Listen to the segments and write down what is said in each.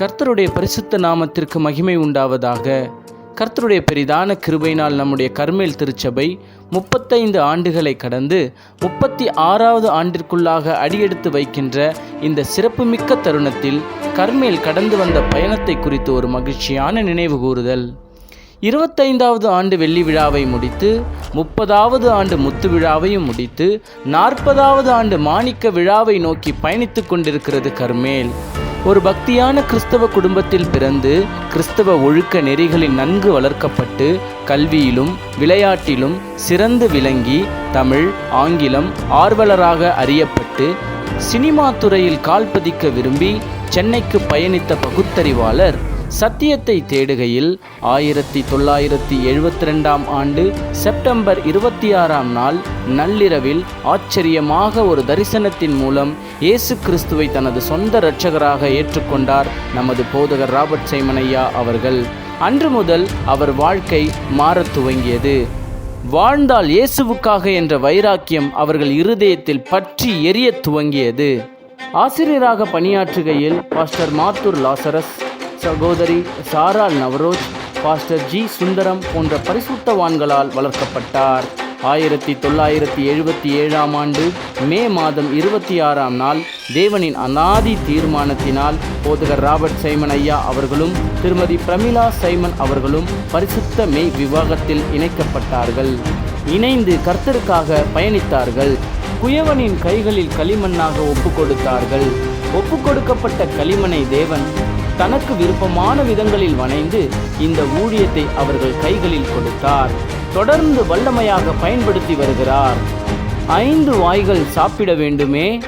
கர்த்தருடைய பரிசுத்த நாமத்திற்கு மகிமை உண்டாவதாக. கர்த்தருடைய பெரிதான கிருபையினால் நம்முடைய கர்மேல் திருச்சபை முப்பத்தைந்து ஆண்டுகளை கடந்து முப்பத்தி ஆறாவது ஆண்டிற்குள்ளாக அடியெடுத்து வைக்கின்ற இந்த சிறப்புமிக்க தருணத்தில் கர்மேல் கடந்து வந்த பயணத்தை குறித்து ஒரு மகிழ்ச்சியான நினைவு கூறுதல். இருபத்தைந்தாவது ஆண்டு வெள்ளி விழாவை முடித்து முப்பதாவது ஆண்டு முத்து விழாவையும் முடித்து நாற்பதாவது ஆண்டு மாணிக்க விழாவை நோக்கி பயணித்து கொண்டிருக்கிறது கர்மேல். ஒரு பக்தியான கிறிஸ்தவ குடும்பத்தில் பிறந்து கிறிஸ்தவ ஒழுக்க நெறிகளில் நன்கு வளர்க்கப்பட்டு கல்வியிலும் விளையாட்டிலும் சிறந்து விளங்கி தமிழ் ஆங்கிலம் ஆர்வலராக அறியப்பட்டு சினிமா துறையில் கால் பதிக்க விரும்பி சென்னைக்கு பயணித்த பகுத்தறிவாளர் சத்தியத்தை தேடுகையில் ஆயிரத்தி தொள்ளாயிரத்தி எழுபத்தி ரெண்டாம் ஆண்டு செப்டம்பர் இருபத்தி ஆறாம் நாள் நள்ளிரவில் ஆச்சரியமாக ஒரு தரிசனத்தின் மூலம் இயேசு கிறிஸ்துவை தனது சொந்த இரட்சகராக ஏற்றுக்கொண்டார் நமது போதகர் ராபர்ட் சைமனையா அவர்கள். அன்று முதல் அவர் வாழ்க்கை மாறத் துவங்கியது. வாழ்ந்தால் இயேசுவுக்காக என்ற வைராக்கியம் அவர்கள் இருதயத்தில் பற்றி எரிய துவங்கியது. ஆசிரியராக பணியாற்றுகையில் பாஸ்டர் மாத்தூர் லாசரஸ் சகோதரி சாரால் நவரோஜ் பாஸ்டர் ஜி சுந்தரம் போன்ற பரிசுத்தவான்களால் வளர்க்கப்பட்டார். ஆயிரத்தி தொள்ளாயிரத்தி எழுபத்தி ஏழாம் ஆண்டு மே மாதம் இருபத்தி ஆறாம் நாள் தேவனின் அநாதி தீர்மானத்தினால் போதகர் ராபர்ட் சைமன் ஐயா அவர்களும் திருமதி பிரமிளா சைமன் அவர்களும் பரிசுத்த மெய் விவாகத்தில் இணைக்கப்பட்டார்கள். இணைந்து கர்த்தருக்காக பயணித்தார்கள். குயவனின் கைகளில் களிமண்ணாக ஒப்பு கொடுத்தார்கள் ஒப்பு கொடுக்கப்பட்ட களிமண்ணை தேவன் தனக்கு விருப்பமான விதங்களில் வணைந்து இந்த ஊழியத்தை அவர்கள் கைகளில் கொடுத்தார். தொடர்ந்து வல்லமையாக பயன்படுத்தி வருகிறார். ஐந்து வாய்கள் சாப்பிட வேண்டுமே.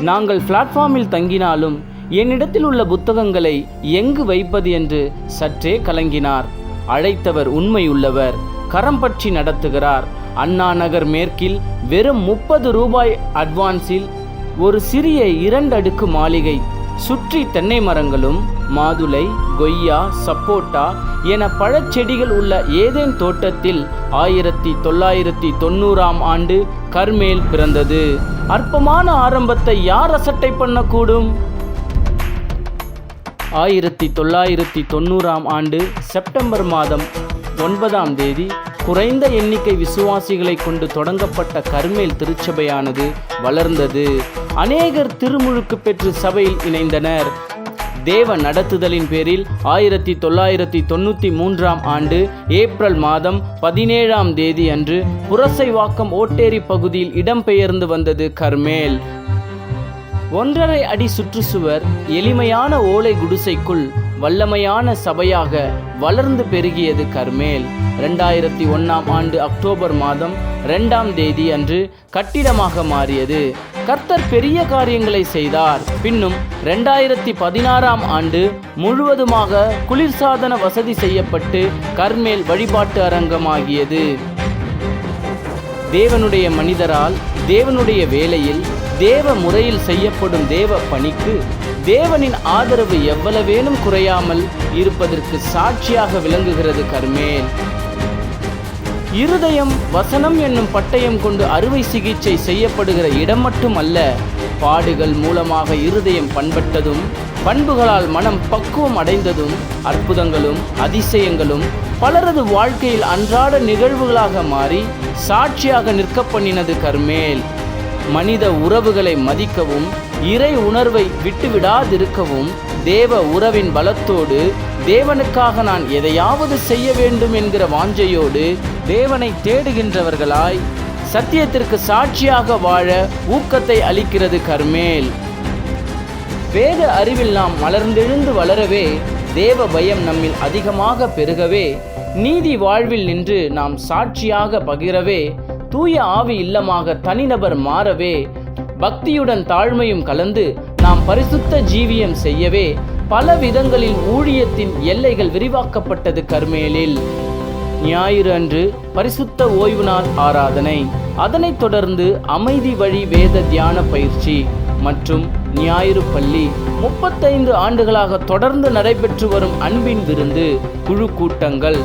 நாங்கள் பிளாட்ஃபார்மில் தங்கினாலும் என்னிடத்தில் உள்ள புத்தகங்களை எங்கு வைப்பது என்று சற்றே கலங்கினார். அழைத்தவர் உண்மையுள்ளவர். கரம் பற்றி நடத்துகிறார். அண்ணா நகர் மேற்கில் வெறும் முப்பது ரூபாய் அட்வான்ஸில் ஒரு சிறிய இரண்டடுக்கு மாளிகை. சுற்றி தென்னை மரங்களும் மாதுளை கொய்யா சப்போட்டா என பழச்செடிகள் உள்ள ஏதேன் தோட்டத்தில் ஆயிரத்தி தொள்ளாயிரத்தி தொண்ணூறாம் ஆண்டு கர்மேல் பிறந்தது. அற்பமான ஆரம்பத்தை யார் அசட்டை பண்ணக்கூடும்? ஆயிரத்தி தொள்ளாயிரத்தி தொண்ணூறாம் ஆண்டு செப்டம்பர் மாதம் ஒன்பதாம் தேதி குறைந்த எண்ணிக்கை விசுவாசிகளை கொண்டு தொடங்கப்பட்ட கர்மேல் திருச்சபையானது வளர்ந்தது. அநேகர் திருமுழுக்கு பெற்று சபையில் இணைந்தனர். தேவ நடத்துதலின் பேரில் ஆயிரத்தி தொள்ளாயிரத்தி தொண்ணூற்றி மூன்றாம் ஆண்டு ஏப்ரல் மாதம் பதினேழாம் தேதி அன்று புரசைவாக்கம் ஓட்டேரி பகுதியில் இடம்பெயர்ந்து வந்தது கர்மேல். ஒன்றரை அடி சுற்றுச்சுவர் எளிமையான ஓலை குடிசைக்குள் வல்லமையான சபையாக வளர்ந்து பெருகியது கர்மேல். ரெண்டாயிரத்தி ஒன்னாம் ஆண்டு அக்டோபர் மாதம் ரெண்டாம் தேதி அன்று கட்டிடமாக மாறியது. கர்த்தர் பெரிய காரியங்களை செய்தார். பின்னும் ரெண்டாயிரத்தி பதினாறாம் ஆண்டு முழுவதுமாக குளிர்சாதன வசதி செய்யப்பட்டு கர்மேல் வழிபாட்டு அரங்கமாகியது. தேவனுடைய மனிதரால் தேவனுடைய வேலையில் தேவ முறையில் செய்யப்படும் தேவ பணிக்கு தேவனின் ஆதரவு எவ்வளவேனும் குறையாமல் இருப்பதற்கு சாட்சியாக விளங்குகிறது கர்மேல். இருதயம் வசனம் என்னும் பட்டயம் கொண்டு அறுவை சிகிச்சை செய்யப்படுகிற இடம் மட்டுமல்ல பாடுகள் மூலமாக இருதயம் பண்பட்டதும் பண்புகளால் மனம் பக்குவம் அடைந்ததும் அற்புதங்களும் அதிசயங்களும் பலரது வாழ்க்கையில் அன்றாட நிகழ்வுகளாக மாறி சாட்சியாக நிற்க பண்ணினது கர்மேல். மனித உறவுகளை மதிக்கவும் இறை உணர்வை விட்டுவிடாதிருக்கவும் தேவ உறவின் பலத்தோடு தேவனுக்காக நான் எதையாவது செய்ய வேண்டும் என்கிற வாஞ்சையோடு தேவனை தேடுகின்றவர்களாய் சத்தியத்திற்கு சாட்சியாக வாழ ஊக்கத்தை அளிக்கிறது கர்மேல். வேத அறிவில் நாம் மலர்ந்தெழுந்து வளரவே தேவ பயம் நம்மில் அதிகமாக பெருகவே நீதி வாழ்வில் நின்று நாம் சாட்சியாக பகிரவே தூய ஆவி இல்லமாக தனிநபர் மாறவே பக்தியுடன் தாழ்மையும் கலந்து நாம் பரிசுத்த ஜீவியம் செய்யவே பல விதங்களில் ஊழியத்தின் எல்லைகள் விரிவாக்கப்பட்டது கர்மேலில் ஞாயிறு அன்று பரிசுத்த ஓய்வு நாள் ஆராதனை. அதனைத் தொடர்ந்து அமைதி வழி வேத தியான பயிற்சி மற்றும் ஞாயிறு பள்ளி முப்பத்தைந்து ஆண்டுகளாக தொடர்ந்து நடைபெற்று வரும் அன்பின் விருந்து குழு கூட்டங்கள்.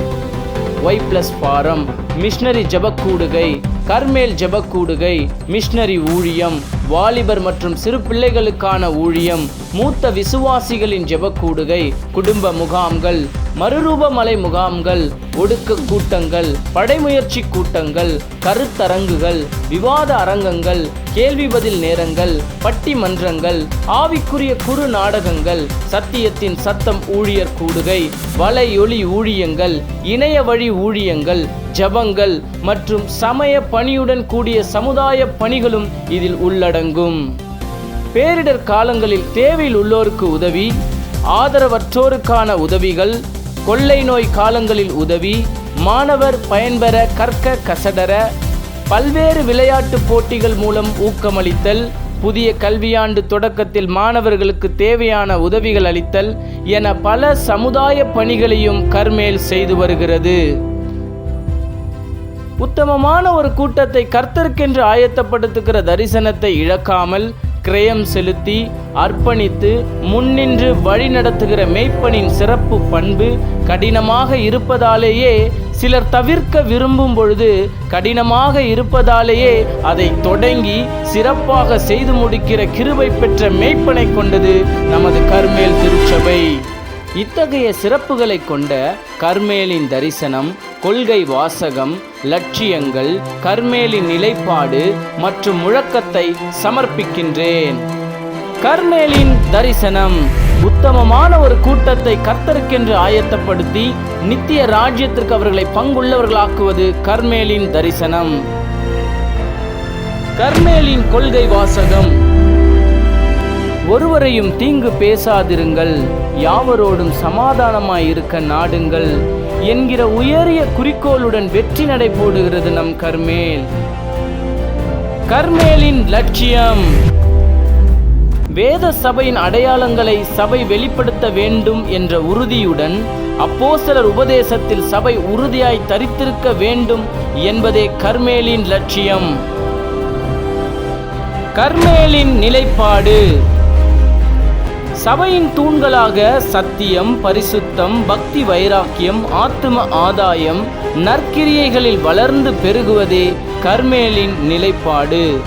ஒய் பிளஸ் ஃபாரம் மிஷினரி ஜெபக்கூடுகை கர்மேல் ஜெபக்கூடுகை மிஷினரி ஊழியம் வாலிபர் மற்றும் சிறு பிள்ளைகளுக்கான ஊழியம் மூத்த விசுவாசிகளின் ஜெபக்கூடுகை குடும்ப முகாம்கள் மறுரூபமலை முகாம்கள் ஒடுக்க கூட்டங்கள் படைமுயற்சி கூட்டங்கள் கருத்தரங்குகள் விவாத அரங்கங்கள் கேள்வி பதில் நேரங்கள் பட்டிமன்றங்கள் ஆவிக்குரிய குறு நாடகங்கள் சத்தியத்தின் சத்தம் ஊழியர் கூடுகை வலையொலி ஊழியங்கள் இணைய வழி ஊழியங்கள் ஜபங்கள் மற்றும் சமய பணியுடன் கூடிய சமுதாய பணிகளும் இதில் உள்ளடங்கும். பேரிடர் காலங்களில் தேவையில் உள்ளோருக்கு உதவி ஆதரவற்றோருக்கான உதவிகள் கொள்ளை நோய் காலங்களில் உதவி மாணவர் பயன்பெற கற்க கசடர பல்வேறு விளையாட்டு போட்டிகள் மூலம் ஊக்கமளித்தல் புதிய கல்வியாண்டு தொடக்கத்தில் மாணவர்களுக்கு தேவையான உதவிகள் அளித்தல் என பல சமுதாய பணிகளையும் கர்மேல் செய்து வருகிறது. உத்தமமான ஒரு கூட்டத்தை கர்த்தருக்கென்று ஆயத்தப்படுத்துகிற தரிசனத்தை இழக்காமல் கிரயம் செலுத்தி அர்ப்பணித்து முன்னின்று வழிநடத்துகிற மெய்ப்பனின் சிறப்பு பண்பு கடினமாக இருப்பதாலேயே சிலர் தவிர்க்க விரும்பும் பொழுது கடினமாக இருப்பதாலேயே அதை தொடங்கி சிறப்பாக செய்து முடிக்கிற கிருபை பெற்ற மெய்ப்பனை கொண்டது நமது கர்மேல் திருச்சபை. இத்தகைய சிறப்புகளை கொண்ட கர்மேலின் தரிசனம் கொள்கை வாசகம் லட்சியங்கள் கர்மேலின் நிலைப்பாடு மற்றும் முழக்கத்தை சமர்ப்பிக்கின்றேன். கர்மேலின் தரிசனம். உத்தமமான ஒரு கூட்டத்தை கர்த்தருக்கென்று ஆயத்தப்படுத்தி நித்திய ராஜ்யத்திற்கு அவர்களை பங்குள்ளவர்களாக்குவது கர்மேலின் தரிசனம். கர்மேலின் கொள்கை வாசகம். ஒருவரையும் தீங்கு பேசாதிருங்கள். யாவரோடும் சமாதானமாய் இருக்க நாடுங்கள். என்கிற உயரிய குறிக்கோளுடன் வெற்றி நடை போடுகிறது நம் கர்மேல். கர்மேலின் லட்சியம் வேத சபையின் அடையாளங்களை சபை வெளிப்படுத்த வேண்டும் என்ற உறுதியுடன் அப்போஸ்தலர் உபதேசத்தில் சபை உறுதியாய் தரித்திருக்க வேண்டும் என்பதே கர்மேலின் லட்சியம். கர்மேலின் நிலைப்பாடு. சபையின் தூண்களாக சத்தியம் பரிசுத்தம் பக்தி வைராக்கியம் ஆத்தும ஆதாயம் நற்கிரியைகளில் வளர்ந்து பெருகுவதே கர்மேலின் நிலைப்பாடு.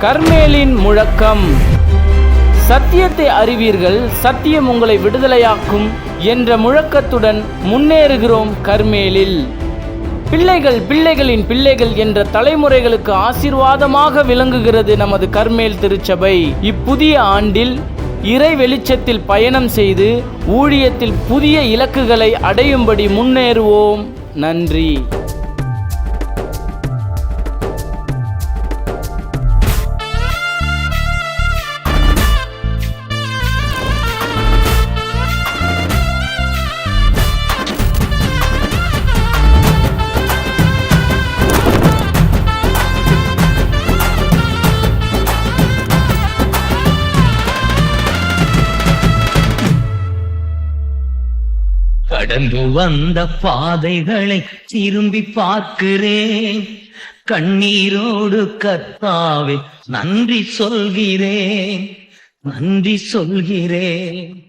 கர்மேலின் முழக்கம் சத்தியத்தை அறிவீர்கள் சத்தியம் உங்களை விடுதலையாக்கும் என்ற முழக்கத்துடன் முன்னேறுகிறோம் கர்மேலில். பிள்ளைகள் பிள்ளைகளின் பிள்ளைகள் என்ற தலைமுறைகளுக்கு ஆசீர்வாதமாக விளங்குகிறது நமது கர்மேல் திருச்சபை. இப்புதிய ஆண்டில் இறை வெளிச்சத்தில் பயணம் செய்து ஊழியத்தில் புதிய இலக்குகளை அடையும்படி முன்னேறுவோம். நன்றி. கடந்து வந்த பாதைகளை திரும்பி பார்க்கிறேன். கண்ணீரோடு கத்தாவே நன்றி சொல்கிறேன். நன்றி சொல்கிறேன்.